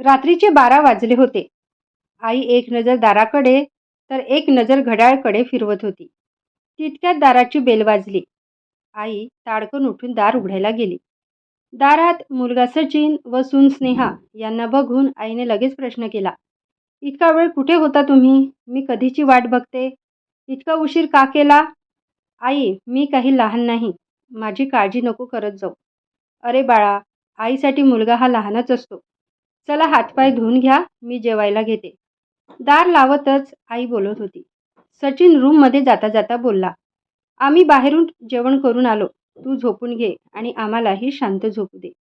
रात्रीचे बारा वाजले होते. आई एक नजर दाराकडे तर एक नजर घड्याळकडे फिरवत होती. तितक्यात दाराची बेल वाजली. आई ताडकन उठून दार उघडायला गेली. दारात मुलगा सचिन व सून स्नेहा यांना बघून आईने लगेच प्रश्न केला इतका वेळ कुठे होता तुम्ही? मी कधीची वाट बघते? इतका उशीर का केला? आई मी काही लहान नाही. माझी काळजी नको करत जाऊ. अरे बाळा आईसाठी मुलगा हा लहानच असतो. चला हातपाय धुवून घ्या मी जेवायला घेते. दार लावतच आई बोलत होती. सचिन रूममध्ये जाता जाता बोलला आम्ही बाहेरून जेवण करून आलो. तू झोपून घे आणि आम्हालाही शांत झोपू दे.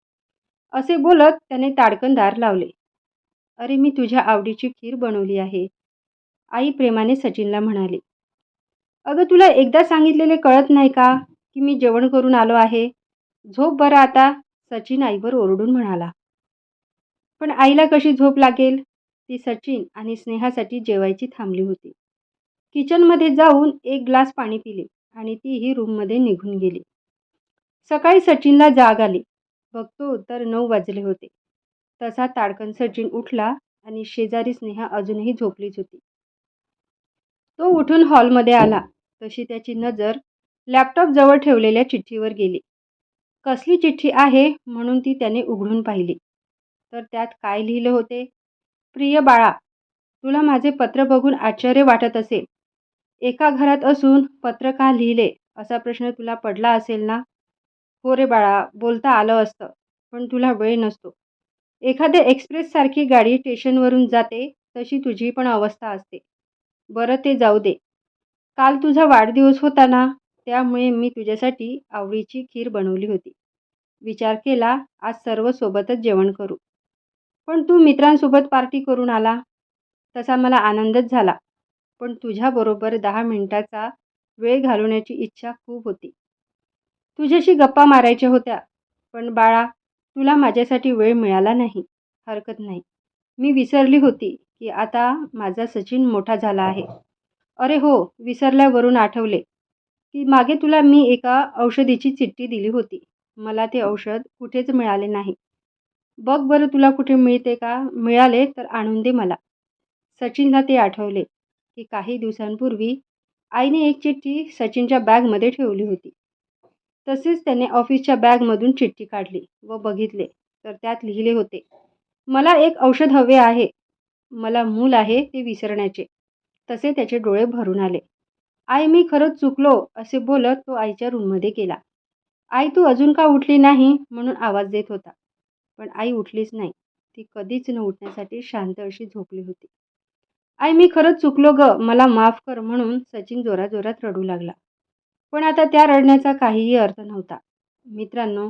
असे बोलत त्याने ताडकन दार लावले. अरे मी तुझ्या आवडीची खीर बनवली आहे आई प्रेमाने सचिनला म्हणाली. अगं तुला एकदा सांगितलेले कळत नाही का की मी जेवण करून आलो आहे? झोप बरं आता सचिन आईवर ओरडून म्हणाला. पण आईला कशी झोप लागेल? ती सचिन आणि स्नेहासाठी जेवायची थांबली होती. किचनमध्ये जाऊन एक ग्लास पाणी पिले आणि तीही रूममध्ये निघून गेली. सकाळी सचिनला जाग आली. बघतो तर नऊ वाजले होते. तसा ताडकन सचिन उठला आणि शेजारी स्नेहा अजूनही झोपलीच होती. तो उठून हॉलमध्ये आला. तशी त्याची नजर लॅपटॉप जवळ ठेवलेल्या चिठ्ठीवर गेली. कसली चिठ्ठी आहे? म्हणून ती त्याने उघडून पाहिली. तर त्यात काय लिहिलं होते? प्रिय बाळा तुला माझे पत्र बघून आश्चर्य वाटत असेल. एका घरात असून पत्र का लिहिले? असा प्रश्न तुला पडला असेल ना? हो रे बाळा बोलता आलं असतं पण तुला वेळ नसतो. एखाद्या एक्सप्रेससारखी गाडी स्टेशनवरून जाते तशी तुझी पण अवस्था असते. बरं ते जाऊ दे. काल तुझा वाढदिवस होता ना? त्यामुळे मी तुझ्यासाठी आवडीची खीर बनवली होती. विचार केला आज सर्व सोबतच जेवण करू. पण तू मित्रांसोबत पार्टी करून आला. तसा मला आनंदच झाला. पण तुझ्याबरोबर दहा मिनिटाचा वेळ घालवण्याची इच्छा खूप होती. तुझ्याशी गप्पा मारायच्या होत्या. पण बाळा तुला माझ्यासाठी वेळ मिळाला नाही. हरकत नाही. मी विसरली होती की आता माझा सचिन मोठा झाला आहे. अरे हो विसरल्यावरून आठवले की मागे तुला मी एका औषधीची चिठ्ठी दिली होती. मला ते औषध कुठेच मिळाले नाही. बघ बरं तुला कुठे मिळते का? मिळाले तर आणून दे मला. सचिनला ते आठवले की काही दिवसांपूर्वी आईने एक चिठ्ठी सचिनच्या बॅगमध्ये ठेवली होती. तसेच त्याने ऑफिसच्या बॅगमधून चिठ्ठी काढली व बघितले. तर त्यात लिहिले होते मला एक औषध हवे आहे. मला मूल आहे ते विसरण्याचे. तसे त्याचे डोळे भरून आले. आई मी खरंच चुकलो असे बोलत तो आईच्या रूममध्ये गेला. आई तू अजून का उठली नाही? म्हणून आवाज देत होता. पण आई उठलीच नाही. ती कधीच न उठण्यासाठी शांत अशी झोपली होती. आई मी खरंच चुकलो ग. मला माफ कर म्हणून सचिन जोराजोरात रडू लागला. पण आता त्या रडण्याचा काहीही अर्थ नव्हता. मित्रांनो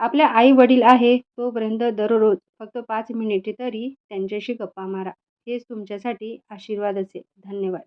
आपल्या आई वडील आहे तोपर्यंत दररोज फक्त पाच मिनिटे तरी त्यांच्याशी गप्पा मारा. हेच तुमच्यासाठी आशीर्वाद असेल. धन्यवाद.